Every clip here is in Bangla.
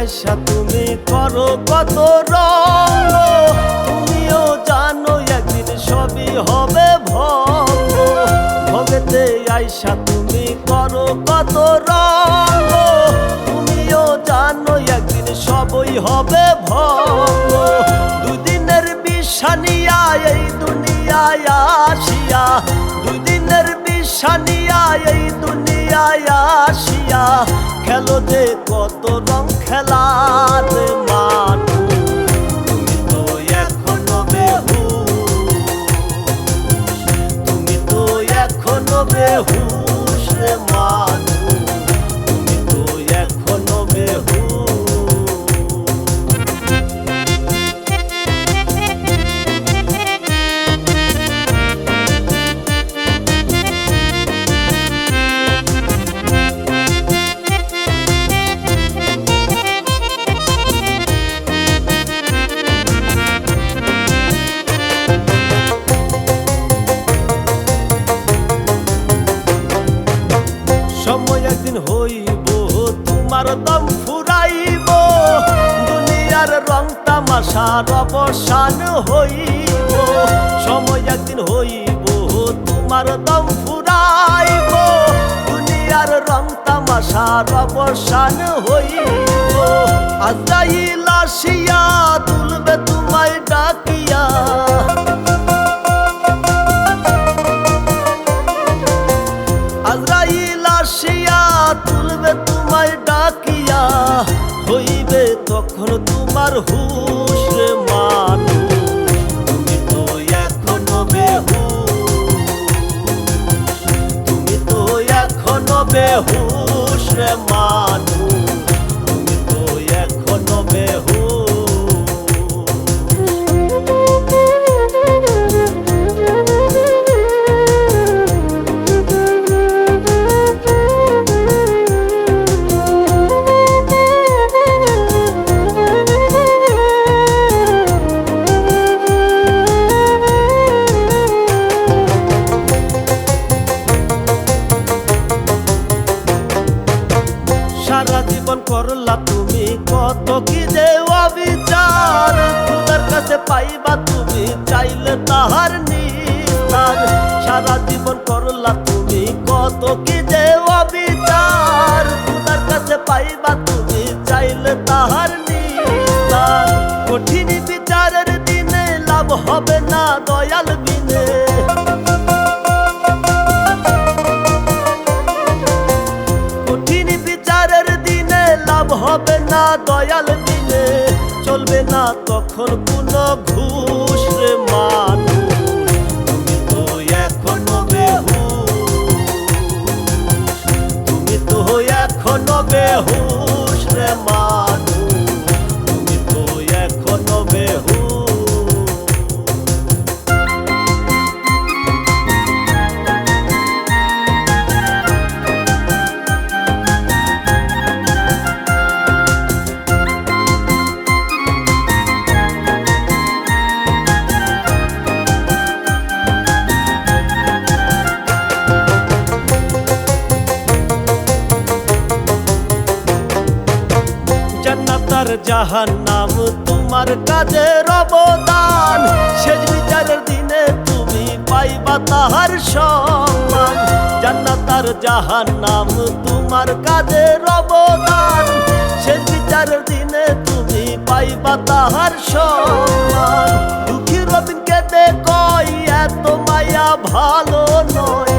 আইসা তুমি করো কত রঙ তুমিও জানো একদিন সবই হবে ভঙ্গ। ভবেতে আইসা তুমি করো কত রঙ তুমিও জানো একদিন সবই হবে ভঙ্গ। দুদিনের বিশানিয়া এই দুনিয়ায় আসিয়া। দুই দিনের বিশানিয়া এই দুনিয়ায় আসিয়া। খেলো যে কত রং খেলা তোমার দম ফুরাইব। দুনিয়ার রং তামাশার অবসান হইব। সময় একদিন হইব, তোমার দম ফুরাইব। দুনিয়ার রং তামাশার অবসান হইব। আজাইল আসিয়া তুলবে তোমায় ডাকিয়া। করলা তুমি? কত কি যে অবিচার? তোমার কাছে পাইবা তুমি? চাইলে তাহার নিস্তার। সারা জীবন করলা তুমি? কত কি যে অবিচার? তোমার কাছে পাইবা তুমি? চাইলে তাহার নিস্তার। কঠিন বিচারের দিনে লাভ হবে না দয়াল দয়াল দিনে চলবে না তখন জান্নাতার জাহান নাম, তোমার কাজের অবদান। শেষ বিচারের দিনে তুমি পাইবা তাহার সম্মান। জান্নাতার জাহান নাম, তোমার কাজের অবদান। শেষ বিচারের দিনে তুমি পাইবা তাহার সম্মান। দুঃখী রবিনকে দেখই এত মায়া ভালো নয়।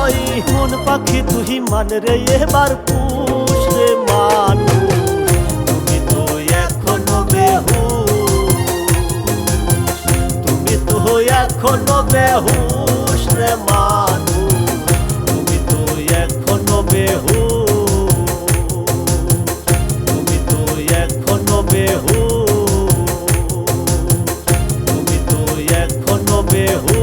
নয় মন পাখি তুহি মান রে, এবার পুষ রে মানুষ। তুমি তো এখনও বেহুশ। তুমি তো এখনও বেহুশ রে মানুষ তুমি তো এখনও বেহুশ। তুমি তো এখনও বেহুশ। তুমি তো এখনও বেহুশ।